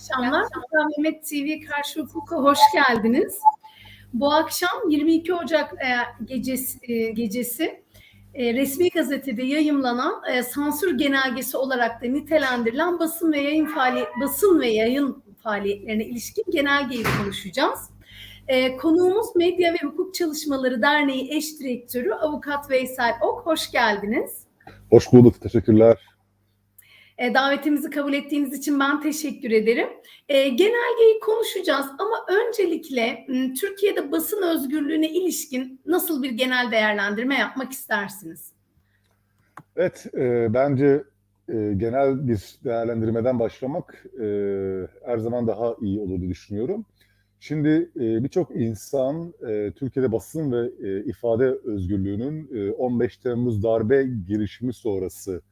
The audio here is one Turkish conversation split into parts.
Akşamlar. Mehmet TV Karşı Hukuka hoş geldiniz. Bu akşam 22 Ocak e, gecesi, e, gecesi e, resmi gazetede yayımlanan sansür genelgesi olarak da nitelendirilen basın ve yayın faaliyet basın ve yayın faaliyetlerine ilişkin genelgeyi konuşacağız. Konuğumuz Medya ve Hukuk Çalışmaları Derneği eş direktörü Avukat Veysel Ok. Hoş geldiniz. Hoş bulduk. Teşekkürler. E, davetimizi kabul ettiğiniz için ben teşekkür ederim. E, genelgeyi konuşacağız ama öncelikle m, Türkiye'de basın özgürlüğüne ilişkin nasıl bir genel değerlendirme yapmak istersiniz? Evet, e, bence e, genel bir değerlendirmeden başlamak e, her zaman daha iyi olur diye düşünüyorum. Şimdi e, birçok insan e, Türkiye'de basın ve e, ifade özgürlüğünün e, 15 Temmuz darbe girişimi sonrası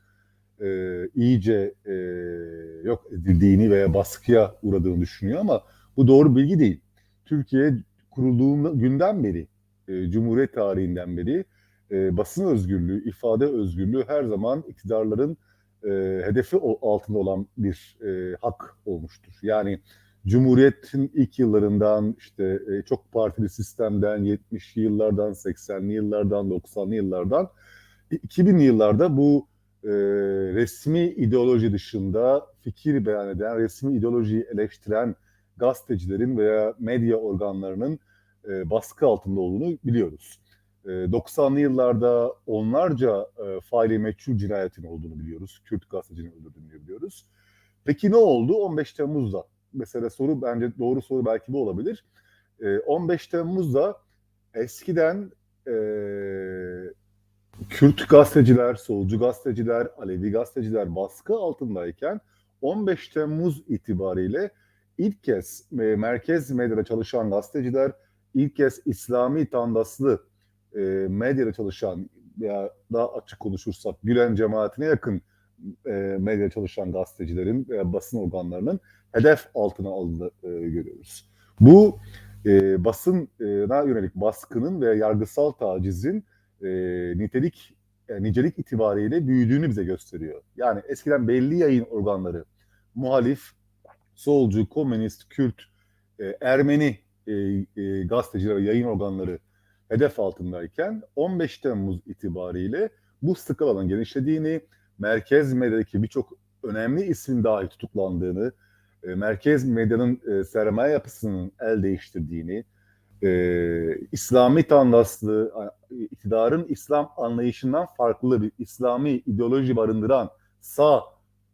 e, iyice e, yok edildiğini veya baskıya uğradığını düşünüyor ama bu doğru bilgi değil. Türkiye kurulduğunda günden beri, e, Cumhuriyet tarihinden beri e, basın özgürlüğü, ifade özgürlüğü her zaman iktidarların e, hedefi altında olan bir e, hak olmuştur. Yani Cumhuriyet'in ilk yıllarından işte e, çok partili sistemden 70'li yıllardan 80'li yıllardan 90'lı yıllardan 2000'li yıllarda bu e, resmi ideoloji dışında fikir beyan eden, resmi ideolojiyi eleştiren gazetecilerin veya medya organlarının e, baskı altında olduğunu biliyoruz. E, 90'lı yıllarda onlarca e, faili meçhul cinayetin olduğunu biliyoruz. Kürt gazetecinin öldürdüğünü biliyoruz. Peki ne oldu 15 Temmuz'da? Mesela soru bence doğru soru belki bu olabilir. E, 15 Temmuz'da eskiden e, Kürt gazeteciler, solcu gazeteciler, Alevi gazeteciler baskı altındayken 15 Temmuz itibariyle ilk kez e, merkez medyada çalışan gazeteciler, ilk kez İslami tandaslı e, medyada çalışan ya daha açık konuşursak Gülen cemaatine yakın e, medyada çalışan gazetecilerin veya basın organlarının hedef altına alındığını e, görüyoruz. Bu e, basına yönelik baskının ve yargısal tacizin e, nitelik e, nicelik itibariyle büyüdüğünü bize gösteriyor. Yani eskiden belli yayın organları muhalif, solcu, komünist, Kürt, e, Ermeni e, e, gazeteciler ve yayın organları hedef altındayken 15 Temmuz itibariyle bu skalanın genişlediğini, merkez medyadaki birçok önemli ismin dahi tutuklandığını, e, merkez medyanın e, sermaye yapısının el değiştirdiğini, e, İslami tandaslı, iktidarın İslam anlayışından farklı bir İslami ideoloji barındıran sağ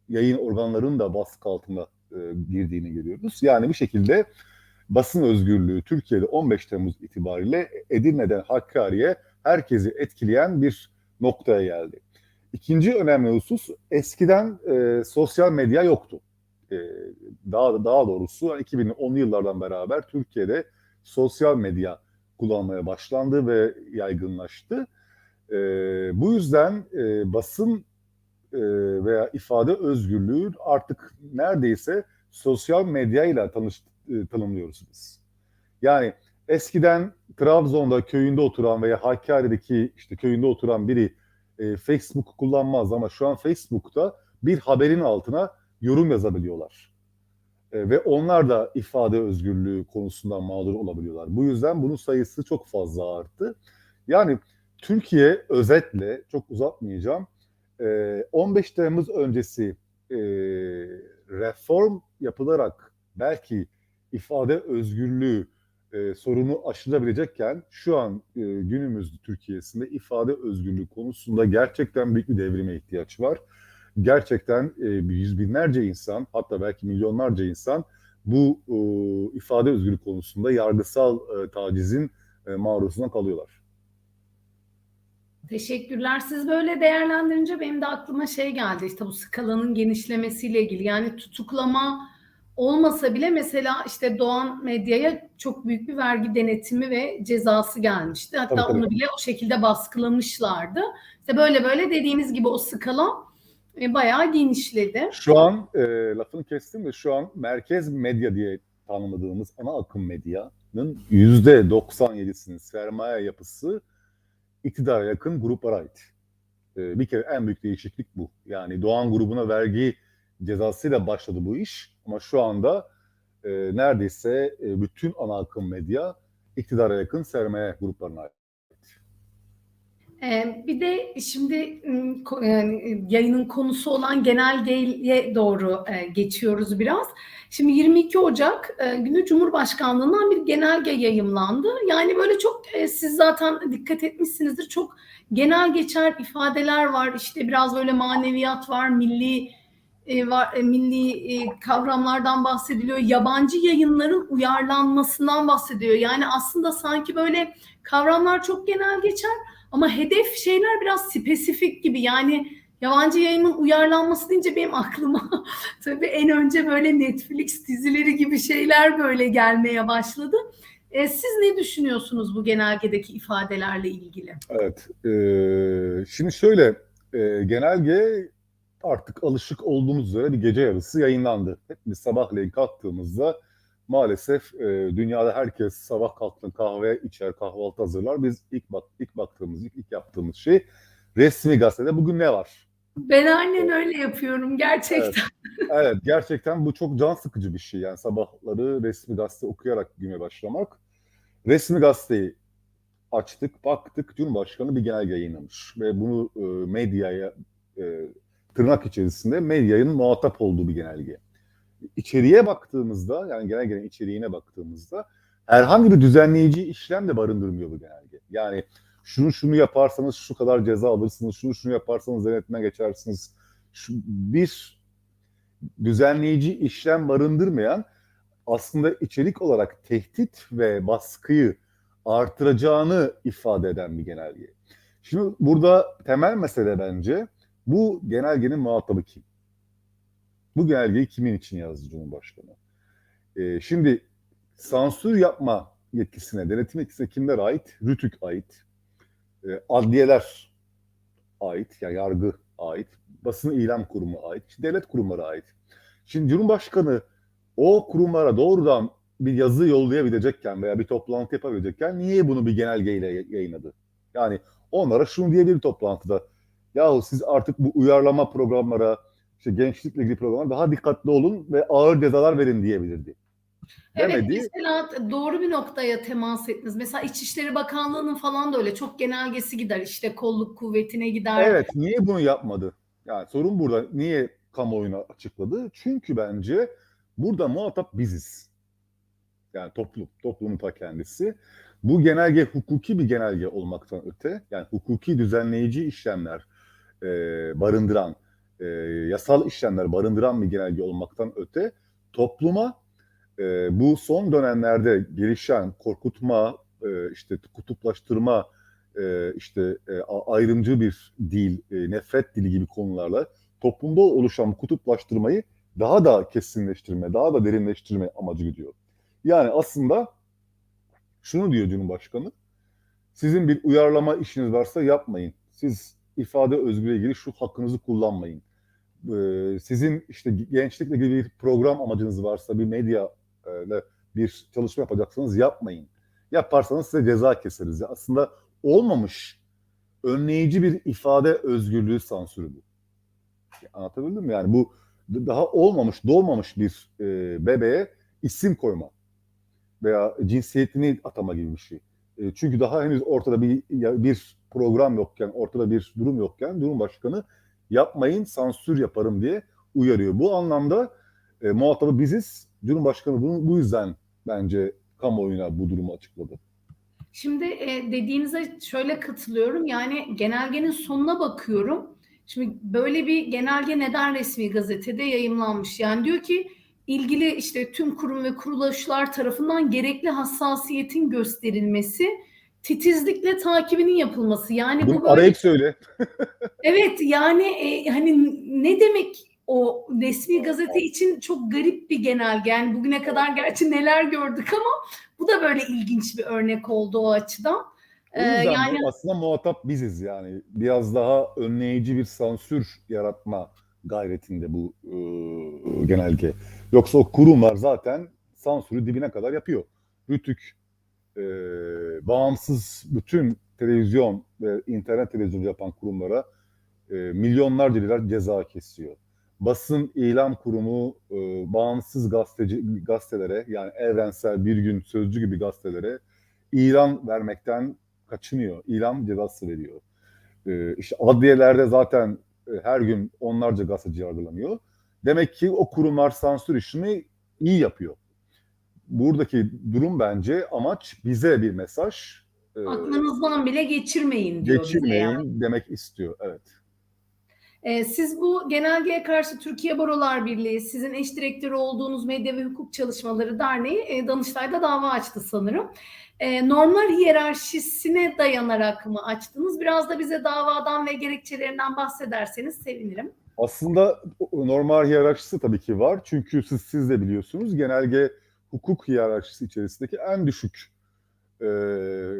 yayın organlarının da baskı altına e, girdiğini görüyoruz. Yani bir şekilde basın özgürlüğü Türkiye'de 15 Temmuz itibariyle Edirne'den Hakkari'ye herkesi etkileyen bir noktaya geldi. İkinci önemli husus eskiden e, sosyal medya yoktu. E, daha daha doğrusu 2010'lu yıllardan beraber Türkiye'de sosyal medya kullanmaya başlandı ve yaygınlaştı. E, bu yüzden e, basın e, veya ifade özgürlüğü artık neredeyse sosyal medyayla tanış, e, tanımlıyoruz biz. Yani eskiden Trabzon'da köyünde oturan veya Hakkari'deki işte köyünde oturan biri e, Facebook kullanmaz ama şu an Facebook'ta bir haberin altına yorum yazabiliyorlar. E, ve onlar da ifade özgürlüğü konusundan mağdur olabiliyorlar. Bu yüzden bunun sayısı çok fazla arttı. Yani Türkiye özetle çok uzatmayacağım. E, 15 Temmuz öncesi e, reform yapılarak belki ifade özgürlüğü e, sorunu aşılabilecekken şu an e, günümüz Türkiye'sinde ifade özgürlüğü konusunda gerçekten büyük bir devrime ihtiyaç var. Gerçekten e, yüz binlerce insan hatta belki milyonlarca insan bu e, ifade özgürlüğü konusunda yargısal e, tacizin e, maruzuna kalıyorlar. Teşekkürler. Siz böyle değerlendirince benim de aklıma şey geldi. İşte bu skalanın genişlemesiyle ilgili. Yani tutuklama olmasa bile mesela işte Doğan Medya'ya çok büyük bir vergi denetimi ve cezası gelmişti. Hatta Tabii, tabii. onu bile o şekilde baskılamışlardı. İşte böyle böyle dediğiniz gibi o skala e, bayağı genişledi. Şu an e, lafını kestim de şu an merkez medya diye tanımladığımız ana akım medyanın yüzde 97'sinin sermaye yapısı iktidara yakın gruplara ait. E, bir kere en büyük değişiklik bu. Yani Doğan grubuna vergi cezasıyla başladı bu iş. Ama şu anda e, neredeyse e, bütün ana akım medya iktidara yakın sermaye gruplarına ait. Ee, bir de şimdi yayının konusu olan genelgeye doğru e, geçiyoruz biraz. Şimdi 22 Ocak e, günü Cumhurbaşkanlığından bir genelge yayımlandı. Yani böyle çok e, siz zaten dikkat etmişsinizdir. Çok genel geçer ifadeler var. İşte biraz böyle maneviyat var, milli var, milli kavramlardan bahsediliyor. Yabancı yayınların uyarlanmasından bahsediyor. Yani aslında sanki böyle kavramlar çok genel geçer ama hedef şeyler biraz spesifik gibi. Yani yabancı yayının uyarlanması deyince benim aklıma tabii en önce böyle Netflix dizileri gibi şeyler böyle gelmeye başladı. E, siz ne düşünüyorsunuz bu genelgedeki ifadelerle ilgili? Evet. e, şimdi şöyle e, genelge artık alışık olduğumuz üzere bir gece yarısı yayınlandı. Hepimiz sabahleyin kalktığımızda maalesef e, dünyada herkes sabah kalktığında kahve içer, kahvaltı hazırlar. Biz ilk bak ilk baktığımız, ilk, ilk yaptığımız şey resmi gazetede bugün ne var? Ben aynen öyle yapıyorum gerçekten. Evet, gerçekten bu çok can sıkıcı bir şey. Yani sabahları resmi gazete okuyarak güne başlamak. Resmi gazeteyi açtık, baktık. Cumhurbaşkanı bir genelge yayınlamış ve bunu e, medyaya e, tırnak içerisinde medyanın muhatap olduğu bir genelge. İçeriye baktığımızda, yani genelgenin içeriğine baktığımızda herhangi bir düzenleyici işlem de barındırmıyor bu genelge. Yani şunu şunu yaparsanız şu kadar ceza alırsınız, şunu şunu yaparsanız denetime geçersiniz. Şu, bir düzenleyici işlem barındırmayan aslında içerik olarak tehdit ve baskıyı artıracağını ifade eden bir genelge. Şimdi burada temel mesele bence bu genelgenin muhatabı kim? Bu genelgeyi kimin için yazdı Cumhurbaşkanı? Ee, şimdi sansür yapma yetkisine, denetim yetkisine kimler ait? RÜTÜK ait, e, adliyeler ait, yani yargı ait, basın ilan kurumu ait, devlet kurumları ait. Şimdi Cumhurbaşkanı o kurumlara doğrudan bir yazı yollayabilecekken veya bir toplantı yapabilecekken niye bunu bir genelgeyle yayınladı? Yani onlara şunu diyebilir toplantıda. Yahu siz artık bu uyarlama programlara, işte gençlikle ilgili programlara daha dikkatli olun ve ağır cezalar verin diyebilirdi. Evet Demedi. mesela doğru bir noktaya temas ettiniz. Mesela İçişleri Bakanlığı'nın falan da öyle çok genelgesi gider işte kolluk kuvvetine gider. Evet, niye bunu yapmadı? Yani sorun burada. Niye kamuoyuna açıkladı? Çünkü bence burada muhatap biziz. Yani toplum, toplumun ta kendisi. Bu genelge hukuki bir genelge olmaktan öte, yani hukuki düzenleyici işlemler e, barındıran, e, yasal işlemler barındıran bir genelge olmaktan öte, topluma e, bu son dönemlerde gelişen korkutma, e, işte kutuplaştırma, e, işte e, ayrımcı bir dil, e, nefret dili gibi konularla toplumda oluşan kutuplaştırmayı daha da kesinleştirme, daha da derinleştirme amacı gidiyor. Yani aslında şunu diyor Cumhurbaşkanı, sizin bir uyarlama işiniz varsa yapmayın. Siz ifade özgürlüğü ilgili şu hakkınızı kullanmayın. Ee, sizin işte gençlikle ilgili bir program amacınız varsa, bir medya e, ile bir çalışma yapacaksanız yapmayın. Yaparsanız size ceza keseriz. Aslında olmamış önleyici bir ifade özgürlüğü sansürü bu. Anlatabildim mi? Yani bu daha olmamış, doğmamış bir e, bebeğe isim koyma veya cinsiyetini atama gibi bir şey. E, çünkü daha henüz ortada bir bir program yokken, ortada bir durum yokken Cumhurbaşkanı yapmayın sansür yaparım diye uyarıyor. Bu anlamda e, muhatabı biziz. Cumhurbaşkanı bunu bu yüzden bence kamuoyuna bu durumu açıkladı. Şimdi e, dediğinize şöyle katılıyorum. Yani genelgenin sonuna bakıyorum. Şimdi böyle bir genelge neden resmi gazetede yayımlanmış? Yani diyor ki ilgili işte tüm kurum ve kuruluşlar tarafından gerekli hassasiyetin gösterilmesi, titizlikle takibinin yapılması. Yani bu Bunu böyle arayıp söyle. Evet yani e, hani ne demek o resmi gazete için çok garip bir genelge. Yani bugüne kadar gerçi neler gördük ama bu da böyle ilginç bir örnek oldu o açıdan. O Ee, yani bu aslında muhatap biziz yani. Biraz daha önleyici bir sansür yaratma gayretinde bu e, genelge. Yoksa o kurumlar zaten sansürü dibine kadar yapıyor. Rütük e, bağımsız bütün televizyon ve internet televizyonu yapan kurumlara e, milyonlarca lira ceza kesiyor. basın ilan kurumu e, bağımsız gazeteci gazetelere yani evrensel bir gün sözcü gibi gazetelere ilan vermekten kaçınıyor. İlan cezası veriyor. E, işte adliyelerde zaten e, her gün onlarca gazeteci yargılanıyor. Demek ki o kurumlar sansür işini iyi yapıyor. Buradaki durum bence amaç bize bir mesaj. e, Aklınızdan bile geçirmeyin diyor geçirmeyin yani. demek istiyor. Evet. Ee, siz bu genelgeye karşı Türkiye Barolar Birliği, sizin eş direktörü olduğunuz Medya ve Hukuk Çalışmaları Derneği e, Danıştay'da dava açtı sanırım. E, normlar hiyerarşisine dayanarak mı açtınız? Biraz da bize davadan ve gerekçelerinden bahsederseniz sevinirim. Aslında normal hiyerarşisi tabii ki var. Çünkü siz, siz de biliyorsunuz genelge hukuk hiyerarşisi içerisindeki en düşük e,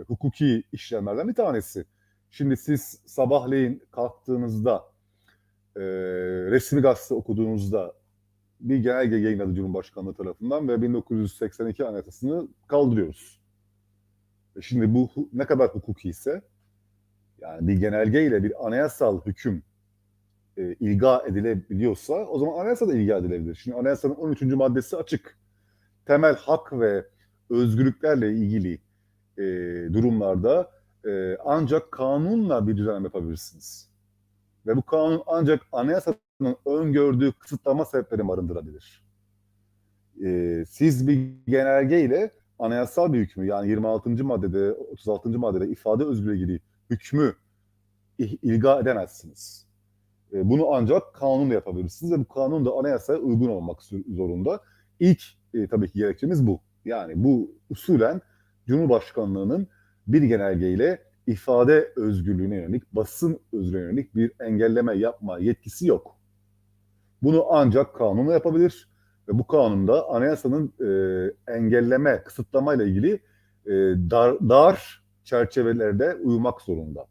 hukuki işlemlerden bir tanesi. Şimdi siz sabahleyin kalktığınızda e, resmi gazete okuduğunuzda bir genelge yayınladı Cumhurbaşkanlığı tarafından ve 1982 anayasasını kaldırıyoruz. E Şimdi bu ne kadar hukuki ise yani bir genelgeyle bir anayasal hüküm e, ilga edilebiliyorsa o zaman anayasa da ilga edilebilir. Şimdi anayasanın 13. maddesi açık. Temel hak ve özgürlüklerle ilgili e, durumlarda e, ancak kanunla bir düzenleme yapabilirsiniz. Ve bu kanun ancak anayasanın öngördüğü kısıtlama sebepleri barındırabilir. E, siz bir genelgeyle anayasal bir hükmü yani 26. maddede 36. maddede ifade özgürlüğü ilgili hükmü ilga edemezsiniz. E, Bunu ancak kanunla yapabilirsiniz ve bu kanun da anayasaya uygun olmak zorunda. İlk e, tabii ki gerekçemiz bu. Yani bu usulen Cumhurbaşkanlığının bir genelgeyle ifade özgürlüğüne yönelik, basın özgürlüğüne yönelik bir engelleme yapma yetkisi yok. Bunu ancak kanunla yapabilir ve bu kanunda anayasanın e, engelleme, kısıtlama ile ilgili e, dar, dar çerçevelerde uyumak zorunda.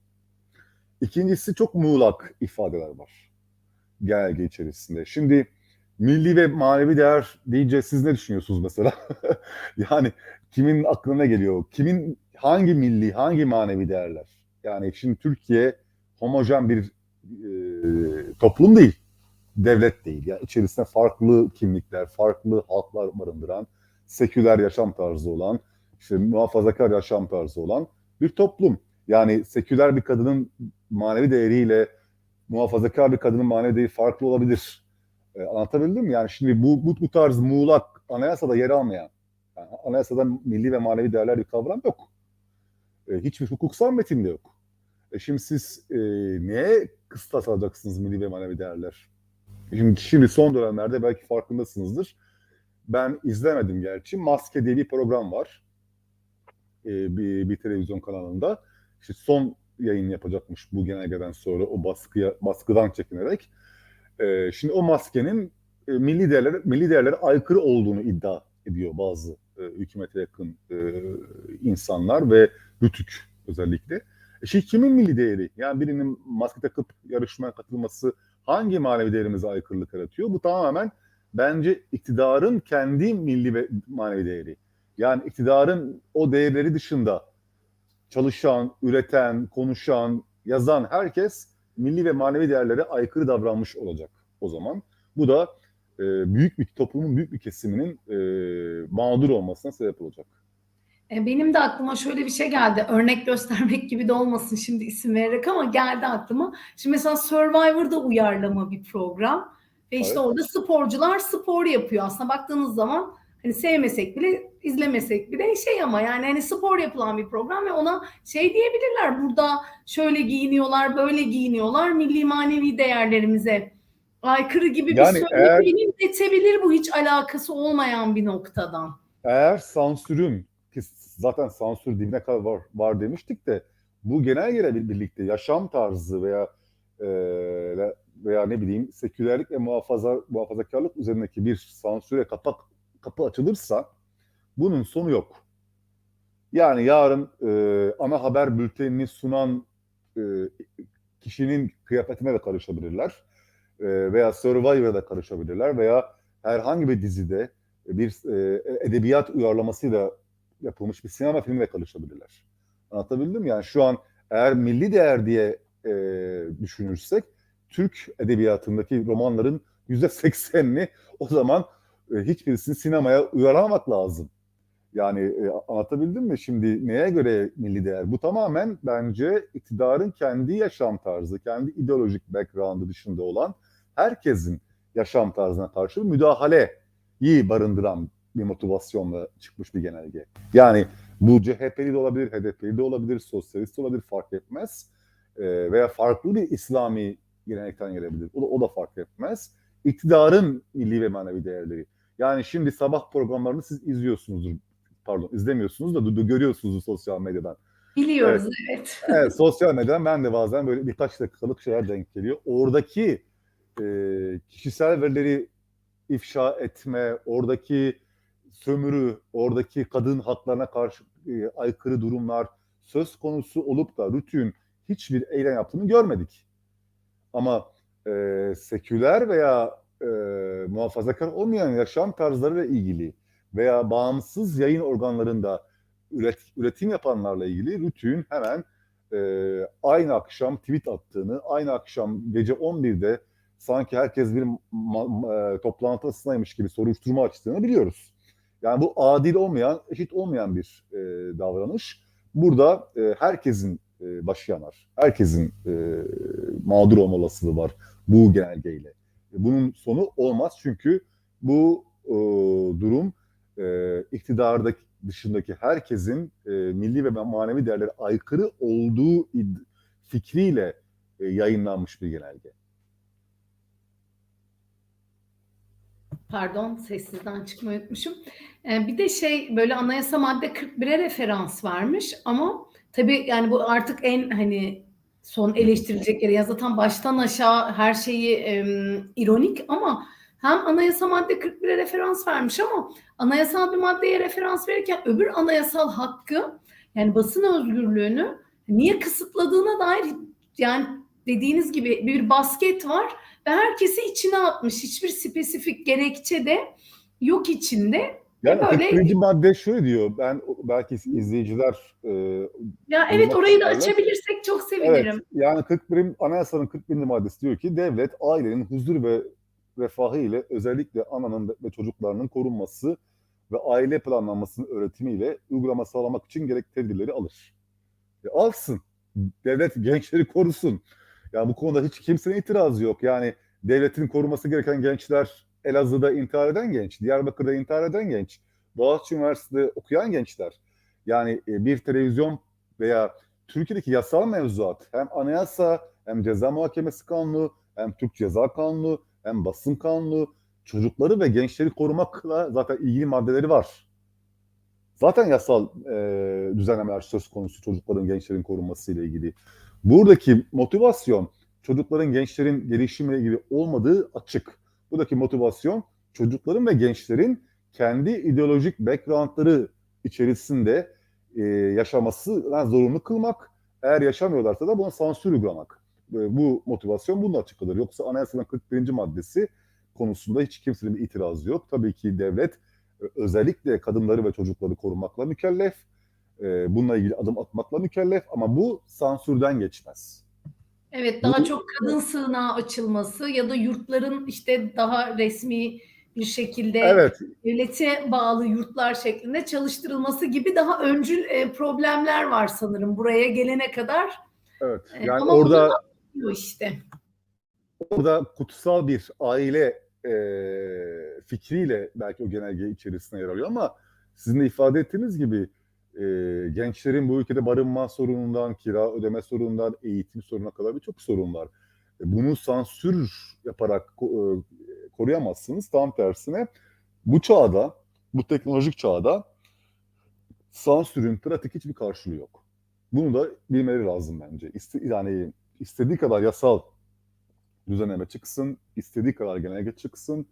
İkincisi çok muğlak ifadeler var genelge içerisinde. Şimdi milli ve manevi değer deyince siz ne düşünüyorsunuz mesela? yani kimin aklına geliyor? Kimin hangi milli, hangi manevi değerler? Yani şimdi Türkiye homojen bir e, toplum değil, devlet değil. Yani içerisinde farklı kimlikler, farklı halklar barındıran, seküler yaşam tarzı olan, işte muhafazakar yaşam tarzı olan bir toplum. Yani seküler bir kadının manevi değeriyle muhafazakar bir kadının manevi değeri farklı olabilir. E, anlatabildim mi? Yani şimdi bu, bu, bu tarz muğlak anayasada yer almayan, yani anayasada milli ve manevi değerler bir kavram yok. E, hiçbir hukuksal metinde yok. E, şimdi siz e, neye kıstas alacaksınız milli ve manevi değerler? Şimdi, şimdi son dönemlerde belki farkındasınızdır. Ben izlemedim gerçi. Maske diye bir program var. E, bir, bir televizyon kanalında. İşte son yayın yapacakmış bu genelgeden sonra o baskıya baskıdan çekinerek. E, şimdi o maskenin e, milli değerlere milli değerlere aykırı olduğunu iddia ediyor bazı e, hükümete yakın e, insanlar ve Rütük özellikle. E, şey kimin milli değeri? Yani birinin maske takıp yarışmaya katılması hangi manevi değerimize aykırılık yaratıyor? Bu tamamen bence iktidarın kendi milli ve manevi değeri. Yani iktidarın o değerleri dışında çalışan, üreten, konuşan, yazan herkes milli ve manevi değerlere aykırı davranmış olacak o zaman. Bu da e, büyük bir toplumun büyük bir kesiminin e, mağdur olmasına sebep olacak. E, Benim de aklıma şöyle bir şey geldi. Örnek göstermek gibi de olmasın şimdi isim vererek ama geldi aklıma. Şimdi mesela Survivor'da uyarlama bir program ve işte Evet. orada sporcular spor yapıyor. Aslında baktığınız zaman hani sevmesek bile izlemesek bile şey ama yani hani spor yapılan bir program ve ona şey diyebilirler. Burada şöyle giyiniyorlar, böyle giyiniyorlar. Milli manevi değerlerimize aykırı gibi bir Yani eğer- söyleyebilir, geçebilir bu hiç alakası olmayan bir noktadan. Eğer sansürün, ki zaten sansür dibine kadar var, var demiştik de bu genelgeyle bir- birlikte yaşam tarzı veya e, veya ne bileyim sekülerlik ve muhafaza muhafazakarlık üzerindeki bir sansüre kapak kapı açılırsa bunun sonu yok. Yani yarın e, ana haber bültenini sunan e, kişinin kıyafetine de karışabilirler. E, veya Survivor'a da karışabilirler veya herhangi bir dizide bir e, edebiyat uyarlamasıyla yapılmış bir sinema filmine karışabilirler. Anlatabildim? Yani şu an eğer milli değer diye e, düşünürsek Türk edebiyatındaki romanların %80'ini o zaman e, hiçbirisini sinemaya uyarlamak lazım. Yani e, anlatabildim mi? Şimdi neye göre milli değer? Bu tamamen bence iktidarın kendi yaşam tarzı, kendi ideolojik background'ı dışında olan herkesin yaşam tarzına karşı müdahaleyi barındıran bir motivasyonla çıkmış bir genelge. Yani bu CHP'li de olabilir, HDP'li de olabilir, sosyalist de olabilir fark etmez. E, veya farklı bir İslami gelenekten gelebilir. O da, o da fark etmez. İktidarın milli ve manevi değerleri. Yani şimdi sabah programlarını siz izliyorsunuzdur. Pardon izlemiyorsunuz da görüyorsunuzdur sosyal medyadan. Biliyoruz evet. Evet sosyal medyadan ben de bazen böyle birkaç dakikalık şeyler denk geliyor. Oradaki e, kişisel verileri ifşa etme, oradaki sömürü, oradaki kadın haklarına karşı e, aykırı durumlar söz konusu olup da Rütü'nün hiçbir eylem yaptığını görmedik. Ama e, seküler veya e, muhafazakar olmayan yaşam tarzlarıyla ilgili veya bağımsız yayın organlarında üret, üretim yapanlarla ilgili Rütü'nün hemen e, aynı akşam tweet attığını, aynı akşam gece 11'de sanki herkes bir ma- e, toplantı arasındaymış gibi soruşturma açtığını biliyoruz. Yani bu adil olmayan, eşit olmayan bir e, davranış. Burada e, herkesin e, başı yanar. Herkesin e, mağdur olma olasılığı var bu genelgeyle. Bunun sonu olmaz çünkü bu e, durum e, iktidardaki dışındaki herkesin e, milli ve manevi değerlere aykırı olduğu fikriyle e, yayınlanmış bir genelge. Pardon sessizden çıkmayı unutmuşum. Ee, bir de şey böyle anayasa madde 41'e referans varmış ama tabii yani bu artık en hani son eleştirilecek yeri ya zaten baştan aşağı her şeyi em, ironik ama hem anayasa madde 41'e referans vermiş ama anayasal bir maddeye referans verirken öbür anayasal hakkı yani basın özgürlüğünü niye kısıtladığına dair yani dediğiniz gibi bir basket var ve herkesi içine atmış. Hiçbir spesifik gerekçe de yok içinde. Yani Böyle- 41. madde şöyle diyor. Ben belki izleyiciler e, Ya evet orayı da açabilirsek çok Evet, sevinirim. yani 41 anayasanın 41. maddesi diyor ki devlet ailenin huzur ve refahı ile özellikle ananın ve çocuklarının korunması ve aile planlanmasının öğretimiyle uygulama sağlamak için gerekli tedbirleri alır. E, alsın. Devlet gençleri korusun. Yani bu konuda hiç kimsenin itirazı yok. Yani devletin koruması gereken gençler Elazığ'da intihar eden genç, Diyarbakır'da intihar eden genç, Boğaziçi Üniversitesi'de okuyan gençler. Yani e, bir televizyon veya Türkiye'deki yasal mevzuat hem anayasa hem ceza muhakemesi kanunu hem Türk Ceza Kanunu hem basın kanunu çocukları ve gençleri korumakla zaten ilgili maddeleri var. Zaten yasal e, düzenlemeler söz konusu çocukların, gençlerin korunması ile ilgili. Buradaki motivasyon çocukların, gençlerin gelişimiyle ilgili olmadığı açık. Buradaki motivasyon çocukların ve gençlerin kendi ideolojik backgroundları içerisinde e, yaşamasına zorunlu kılmak. Eğer yaşamıyorlarsa da buna sansür uygulamak. E, bu motivasyon bununla açıklanır. Yoksa anayasanın 41. maddesi konusunda hiç kimsenin bir itirazı yok. Tabii ki devlet e, özellikle kadınları ve çocukları korumakla mükellef. E, bununla ilgili adım atmakla mükellef ama bu sansürden geçmez. Evet daha Bu- çok kadın sığınağı açılması ya da yurtların işte daha resmi bir şekilde Evet, devlete bağlı yurtlar şeklinde çalıştırılması gibi daha öncül e, problemler var sanırım buraya gelene kadar. evet. E, Yani ama orada işte. orada kutsal bir aile e, fikriyle belki o genelge içerisine yer alıyor ama sizin de ifade ettiğiniz gibi e, gençlerin bu ülkede barınma sorunundan, kira ödeme sorunundan, eğitim sorununa kadar birçok sorun var. E, Bunu sansür yaparak e, koruyamazsınız. Tam tersine bu çağda, bu teknolojik çağda sansürün pratik hiçbir karşılığı yok. Bunu da bilmeleri lazım bence. İste, yani istediği kadar yasal düzenleme çıksın, istediği kadar genelge çıksın.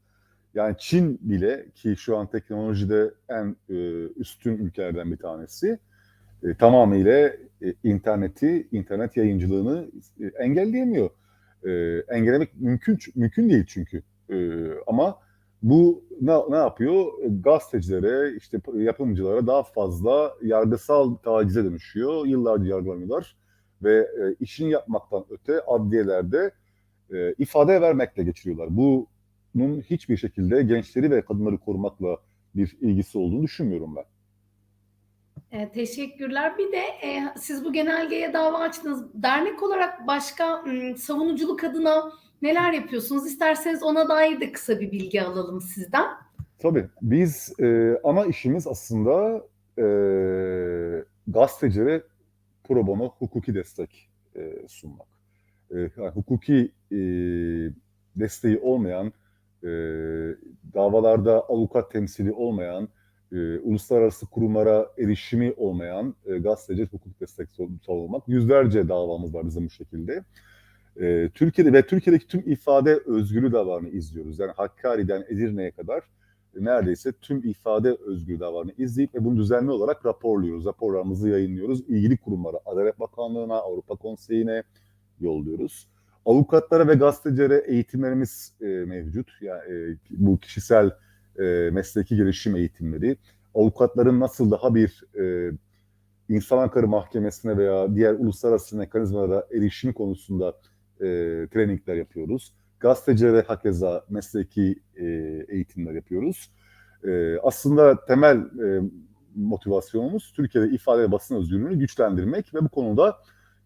Yani Çin bile ki şu an teknolojide en e, üstün ülkelerden bir tanesi e, tamamıyla e, interneti, internet yayıncılığını e, engelleyemiyor. E, engellemek mümkün mümkün değil çünkü. E, ama bu ne, ne yapıyor? Gazetecilere, işte yapımcılara daha fazla yargısal tacize dönüşüyor. Yıllarca yargılanıyorlar ve e, işini yapmaktan öte adliyelerde e, ifade vermekle geçiriyorlar. Bu bunun hiçbir şekilde gençleri ve kadınları korumakla bir ilgisi olduğunu düşünmüyorum ben. E, teşekkürler. Bir de e, siz bu genelgeye dava açtınız. Dernek olarak başka m, savunuculuk adına neler yapıyorsunuz? İsterseniz ona dair de kısa bir bilgi alalım sizden. Tabii biz e, ana işimiz aslında e, gazetecilere pro bono hukuki destek e, sunmak. E, yani hukuki e, desteği olmayan, e, davalarda avukat temsili olmayan, e, uluslararası kurumlara erişimi olmayan e, gazeteci hukuk destek savunmak. Yüzlerce davamız var bizim bu şekilde. E, Türkiye'de ve Türkiye'deki tüm ifade özgürlüğü davalarını izliyoruz. Yani Hakkari'den Edirne'ye kadar neredeyse tüm ifade özgürlüğü davalarını izleyip ve bunu düzenli olarak raporluyoruz. Raporlarımızı yayınlıyoruz. İlgili kurumlara, Adalet Bakanlığı'na, Avrupa Konseyi'ne yolluyoruz. Avukatlara ve gazetecilere eğitimlerimiz e, mevcut. Yani e, bu kişisel e, mesleki gelişim eğitimleri. Avukatların nasıl daha bir e, insan hakları mahkemesine veya diğer uluslararası mekanizmalara erişim konusunda e, trainingler yapıyoruz. Gazetecilere hakeza mesleki e, eğitimler yapıyoruz. E, aslında temel e, motivasyonumuz Türkiye'de ifade ve basın özgürlüğünü güçlendirmek ve bu konuda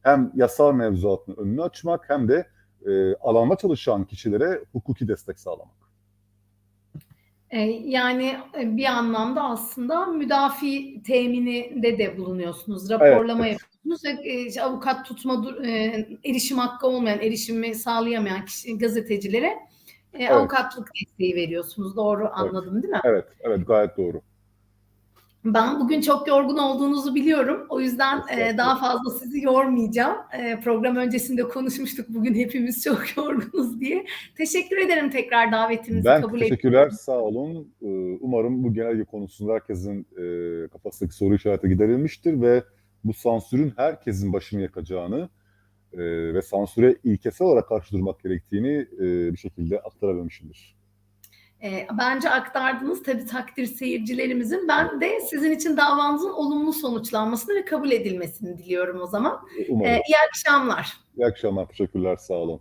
hem yasal mevzuatın önünü açmak hem de e, alanda çalışan kişilere hukuki destek sağlamak. E, yani e, bir anlamda aslında müdafi temininde de bulunuyorsunuz. Raporlama Evet, evet. yapıyorsunuz ve e, avukat tutma erişim hakkı olmayan, erişimi sağlayamayan kişi, gazetecilere Evet. avukatlık desteği veriyorsunuz. Doğru anladım değil mi? Evet, evet gayet doğru. Ben bugün çok yorgun olduğunuzu biliyorum. O yüzden e, daha fazla sizi yormayacağım. E, program öncesinde konuşmuştuk. Bugün hepimiz çok yorgunuz diye. Teşekkür ederim tekrar davetinizi Ben kabul teşekkürler, ettiğiniz sağ olun. Ee, Umarım bu genelge konusunda herkesin e, kafasındaki soru işareti giderilmiştir ve bu sansürün herkesin başını yakacağını e, ve sansüre ilkesel olarak karşı durmak gerektiğini e, bir şekilde aktarabilmişimdir. E, bence aktardınız tabii takdir seyircilerimizin. Ben de sizin için davanızın olumlu sonuçlanmasını ve kabul edilmesini diliyorum o zaman. E, Umarım. iyi akşamlar. İyi akşamlar, teşekkürler, sağ olun.